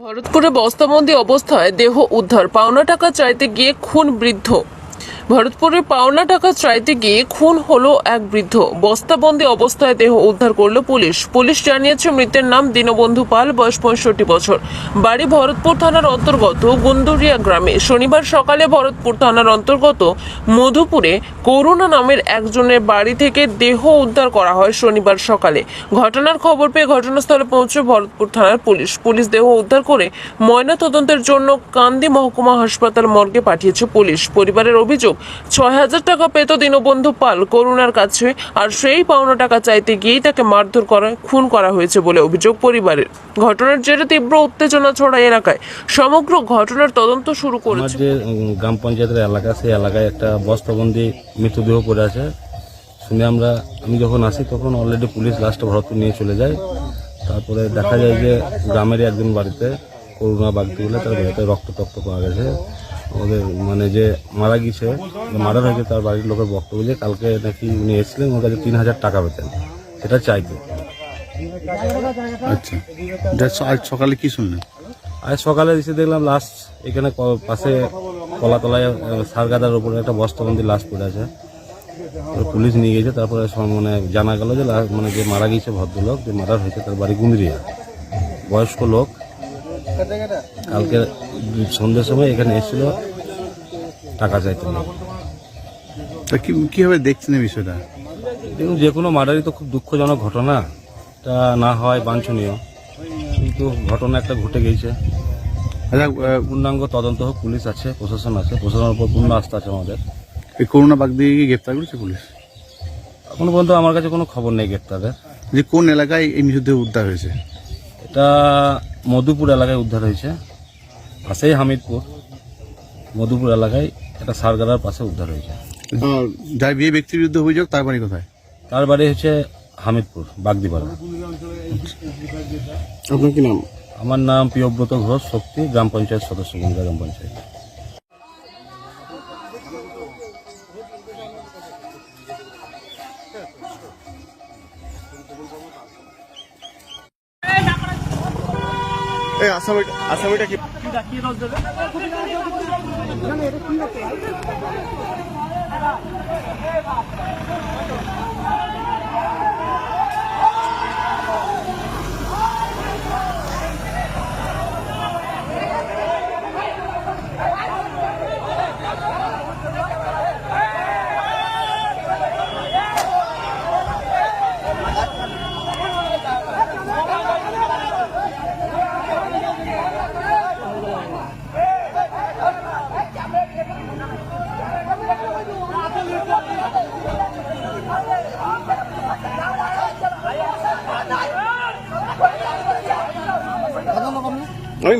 ভরতপুরে বস্তাবন্দি অবস্থায় দেহ উদ্ধার। পাওনা টাকা চাইতে গিয়ে খুন বৃদ্ধ। ভরতপুরে পাওনা টাকা চাইতে গিয়ে খুন হলো এক বৃদ্ধ। বস্তাবন্দি অবস্থায় দেহ উদ্ধার করল পুলিশ। পুলিশ জানিয়েছে, মৃতের নাম দীনবন্ধু পাল, বয়স পঁয়ষট্টি বছর। বাড়ি ভরতপুর থানার অন্তর্গত গুন্দুরিয়া গ্রামে। শনিবার সকালে ভরতপুর থানার অন্তর্গত মধুপুরে করুণা নামের একজনের বাড়ি থেকে দেহ উদ্ধার করা হয় শনিবার সকালে। ঘটনার খবর পেয়ে ঘটনাস্থলে পৌঁছে ভরতপুর থানার পুলিশ। পুলিশ দেহ উদ্ধার করে ময়না তদন্তের জন্য কান্দি মহকুমা হাসপাতাল মর্গে পাঠিয়েছে পুলিশ। পরিবারের অভিযোগ ছয় হাজার টাকা পেত দীনবন্ধু পাল করুণার কাছে, আর সেই পাওনা টাকা চাইতে গিয়েই তাকে মারধর করা, খুন করা হয়েছে বলে অভিযোগ পরিবারের। ঘটনার জেরে তীব্র উত্তেজনা ছড়ায় এলাকায়। সমগ্র ঘটনার তদন্ত শুরু করেছে। গ্রাম পঞ্চায়েতের এলাকা, সেই এলাকায় একটা বস্তাবন্দি মৃতদেহ পড়ে আছে। শুনে আমরা, আমি যখন আসি, তখন অলরেডি পুলিশ লাস্টে ভরতপুর নিয়ে চলে যায়। তারপরে দেখা যায় যে, গ্রামেরই একজন বাড়িতে করুণা বাগদি বলে তার বাড়িতে রক্ত তক্ত পাওয়া গেছে। ওদের মানে যে মারা গেছে মারা হয়েছে তার বাড়ির লোকের বক্তব্য যে কালকে নাকি উনি এসেছিলেন ওর কাছে তিন হাজার টাকা পেতেন। সেটা চাইতো। আচ্ছা। এটা আজ সকালে কি শুনলেন? আজ সকালে এসে দেখলাম লাশ এখানে পাশে কলাতলায় সারগাদার উপরে একটা বস্তাবন্দি লাশ পড়ে আছে। পুলিশ নিয়ে গেছে তারপরে মানে জানা গেল যে মানে যে মারা গিয়েছে ভদ্রলোক যে মারা হয়েছে তার বাড়ি গুন্দ্রিয়া। বয়স্ক লোক। কালকে সন্ধ্যের সময় এখানে এসেছিল টাকা চাইতে তা কি কীভাবে দেখছেন এই বিষয়টা? দেখুন যে কোনো মার্ডারই তো খুব দুঃখজনক ঘটনা। তা না হয় বাঞ্ছনীয় কিন্তু ঘটনা একটা ঘটে গেছে আচ্ছা পূর্ণাঙ্গ তদন্ত হোক পুলিশ আছে প্রশাসন আছে প্রশাসনের উপর পূর্ণ আস্থা আছে আমাদের। এই করোনা বাগ দিয়ে কি গ্রেপ্তার করেছে পুলিশ? এখনও পর্যন্ত আমার কাছে কোনো খবর নেই গ্রেপ্তারের। যে কোন এলাকায় এই মৃতদেহ উদ্ধার হয়েছে? এটা মধুপুর এলাকায় উদ্ধার হয়েছে। পাশেই হামিদপুর। মধুপুর এলাকায় একটা সারগাড়ার পাশে উদ্ধার হয়েছে। যার বিয়ে ব্যক্তির বিরুদ্ধে অভিযোগ তার বাড়ি কোথায়? তার বাড়ি হচ্ছে হামিদপুর বাগদিপাড়া। আপনার কি নাম? আমার নাম প্রিয়ব্রত ঘোষ শক্তি গ্রাম পঞ্চায়েত সদস্য গুন্ডা গ্রাম পঞ্চায়েত। এই আসামি আসামিটা কি? আমি